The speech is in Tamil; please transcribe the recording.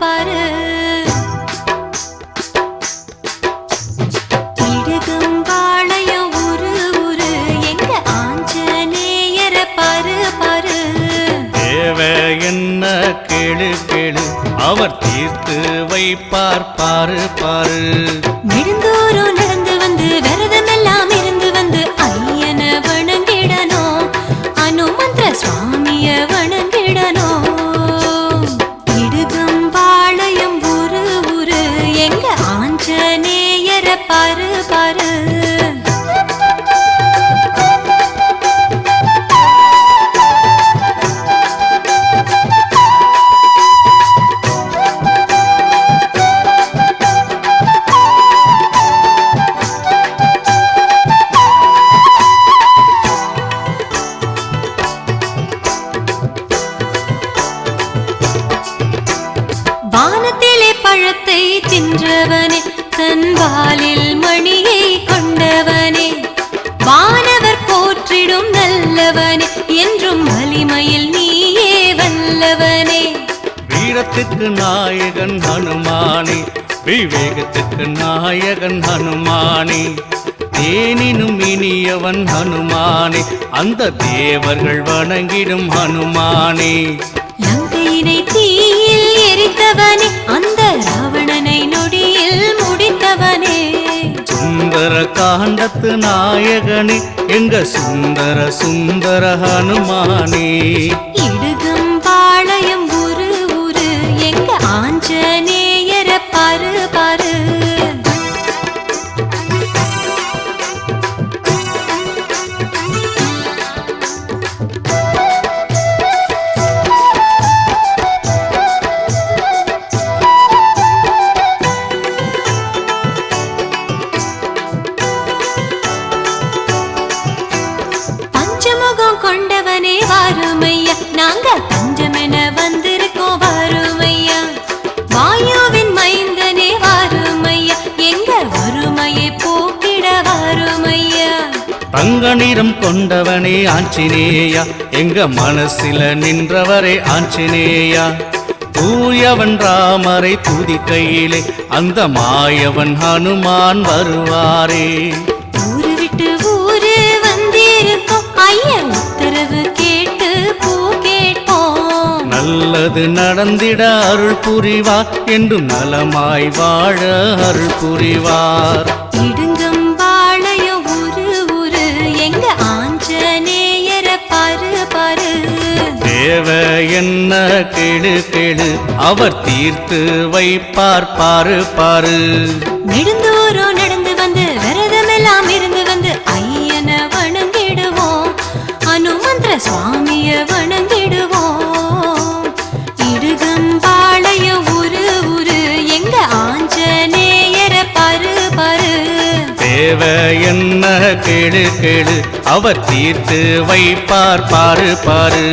பாரு. இடுகும் பாளையம் உரு உரு எங்க ஆஞ்சநேயர பாரு பாரு. தேவ என்ன கேளு கேளு. அவர் தீர்த்து வைப்பார் பாரு பாரு. நெடுந்தோறும் நடந்து வந்து விரத பழத்தை தின்றவனே தன் வாலில் மணியை கொண்டவனே. வானவர் போற்றிடும் நல்லவனே என்றும் வலிமையில் நீயே வல்லவனே. வீரத்துக்கு நாயகன் ஹனுமானே விவேகத்துக்கு நாயகன் ஹனுமானே. தேனினும் இனியவன் ஹனுமானே அந்த தேவர்கள் வணங்கிடும் ஹனுமானே. லங்கையினை தாண்டத்து நாயகனே எங்க சுந்தர சுந்தர ஹனுமானே. கொண்டவனே வாருமையா. நாங்க பஞ்சமென வந்திருக்கோம் வாருமையா. வாயுவின் மைந்தனே வாருமையா. எங்க வறுமையை போக்கிட வாருமையா. தங்க நிறம் கொண்டவனே ஆஞ்சநேயா. எங்க மனசில நின்றவரே ஆஞ்சநேயா. தூயவன் ராமரை துதிக்கையிலே அந்த மாயவன் ஹனுமான் வருவாரே. நடந்திட அருள் புரிவார் என்றும் நலமாய் வாழ அருள் புரிவார். இடுங்கம்பாளையம் ஊரு ஊரு எங்க ஆஞ்சநேயர பாரு பாரு. தேவ என்ன கேளு கேளு அவர் தீர்த்து வைப்பார் பாரு பாரு. நெடுந்தோறும் நடந்து தேவ என்ன கேளு கேளு அவர் தீர்த்து வைப்பார் பாரு பாரு.